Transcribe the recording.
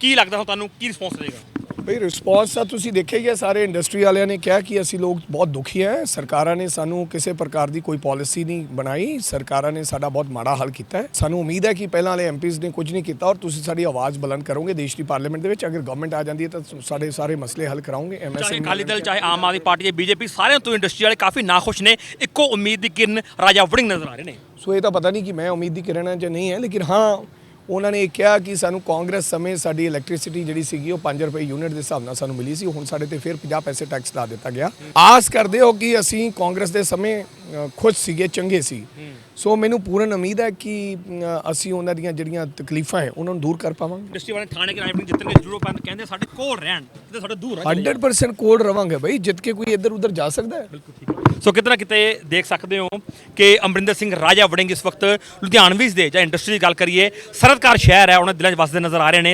ਕੀ ਲੱਗਦਾ ਹੁਣ ਤੁਹਾਨੂੰ? ਕੀ ਰਿਸਪੌਂਸ ਰਹੇਗਾ? ਬਈ ਰਿਸਪੌਂਸ ਤਾਂ ਤੁਸੀਂ ਦੇਖਿਆ ਹੀ ਹੈ ਸਾਰੇ ਇੰਡਸਟਰੀ ਵਾਲਿਆਂ ਨੇ ਕਿਹਾ ਕਿ ਅਸੀਂ ਲੋਕ ਬਹੁਤ ਦੁਖੀ ਹੈ। ਸਰਕਾਰਾਂ ਨੇ ਸਾਨੂੰ ਕਿਸੇ ਪ੍ਰਕਾਰ ਦੀ ਕੋਈ ਪਾਲਿਸੀ ਨਹੀਂ ਬਣਾਈ। ਸਰਕਾਰਾਂ ਨੇ ਸਾਡਾ ਬਹੁਤ ਮਾੜਾ ਹਾਲ ਕੀਤਾ ਹੈ। ਸਾਨੂੰ ਉਮੀਦ ਹੈ ਕਿ ਪਹਿਲਾਂ ਵਾਲੇ ਐਮਪੀਜ਼ ਨੇ ਕੁਝ ਨਹੀਂ ਕੀਤਾ ਔਰ ਤੁਸੀਂ ਸਾਡੀ ਆਵਾਜ਼ ਬੁਲੰਦ ਕਰੋਗੇ ਦੇਸ਼ ਦੀ ਪਾਰਲੀਮੈਂਟ ਦੇ ਵਿੱਚ। ਅਗਰ ਗਵਰਨਮੈਂਟ ਆ ਜਾਂਦੀ ਹੈ ਤਾਂ ਸਾਡੇ ਸਾਰੇ ਮਸਲੇ ਹੱਲ ਕਰਾਉਂਗੇ। ਚਾਹੇ MSME ਅਕਾਲੀ ਦਲ ਚਾਹੇ ਆਮ ਆਦਮੀ ਪਾਰਟੀ ਜਾਂ ਬੀਜੇਪੀ ਸਾਰਿਆਂ ਤੋਂ ਇੰਡਸਟਰੀ ਵਾਲੇ ਕਾਫੀ ਨਾਖੁਸ਼ ਨੇ। ਇੱਕੋ ਉਮੀਦ ਦੀ ਕਿਰਨ ਰਾਜਾ ਵੜਿੰਗ ਨਜ਼ਰ ਆ ਰਹੇ ਨੇ। ਸੋ ਇਹ ਤਾਂ ਪਤਾ ਨਹੀਂ ਕਿ ਮੈਂ ਉਮੀਦ ਦੀ ਕਿਰਨ ਹੈ ਜਾਂ ਨਹੀਂ ਹੈ ਲੇਕਿਨ ਹਾਂ ਉਹਨਾਂ ਨੇ ਇਹ ਕਿਹਾ ਕਿ ਸਾਨੂੰ ਕਾਂਗਰਸ ਸਮੇਂ ਸਾਡੀ ਇਲੈਕਟ੍ਰਿਸਿਟੀ ਜਿਹੜੀ ਸੀਗੀ ਉਹ 5 ਰੁਪਏ ਯੂਨਿਟ ਦੇ ਹਿਸਾਬ ਨਾਲ ਸਾਨੂੰ ਮਿਲੀ ਸੀ, ਹੁਣ ਸਾਡੇ ਤੇ ਫਿਰ 50 ਪੈਸੇ ਟੈਕਸ ਲਾ ਦਿੱਤਾ ਗਿਆ। ਆਸ ਕਰਦੇ ਹੋ ਕਿ ਅਸੀਂ ਕਾਂਗਰਸ ਦੇ ਸਮੇਂ ਖੁਸ਼ ਸੀਗੇ, ਚੰਗੇ ਸੀ। ਸੋ ਮੈਨੂੰ ਪੂਰਨ ਉਮੀਦ ਹੈ ਕਿ ਅਸੀਂ ਉਹਨਾਂ ਦੀਆਂ ਜਿਹੜੀਆਂ ਤਕਲੀਫਾਂ ਹੈ, ਉਹਨਾਂ ਨੂੰ ਦੂਰ ਕਰ ਪਾਵਾਂਗੇ। ਇੰਡਸਟਰੀ ਵਾਲੇ ਥਾਣੇ ਕਿ ਰਾਜਪੁਰ ਜਿੱਤਣਗੇ, ਜ਼ਰੂਰ, ਪਰ ਕਹਿੰਦੇ ਸਾਡੇ ਕੋਲ ਰਹਿਣ। ਤੇ ਸਾਡੇ ਦੂਰ ਰਹਿਣ 100% ਕੋਡ ਰਵਾਂਗੇ ਬਈ ਜਿੱਤ ਕੇ ਕੋਈ ਇੱਧਰ ਉੱਧਰ ਜਾ ਸਕਦਾ ਹੈ। ਸੋ ਕਿਤੇ ਨਾ ਕਿਤੇ ਦੇਖ ਸਕਦੇ ਹੋ ਕਿ ਅਮਰਿੰਦਰ ਸਿੰਘ ਰਾਜਾ ਵੜਿੰਗ ਇਸ ਵਕਤ ਲੁਧਿਆਣਵੀਜ਼ ਦੇ ਜਾਂ ਇੰਡਸਟਰੀ ਦੀ ਗੱਲ ਕਰੀਏ ਸਰਦਕਾਰ ਸ਼ਹਿਰ ਹੈ ਉਹਨਾਂ ਦੇ ਦਿਲਾਂ 'ਚ ਵਸਦੇ ਨਜ਼ਰ ਆ ਰਹੇ ਨੇ।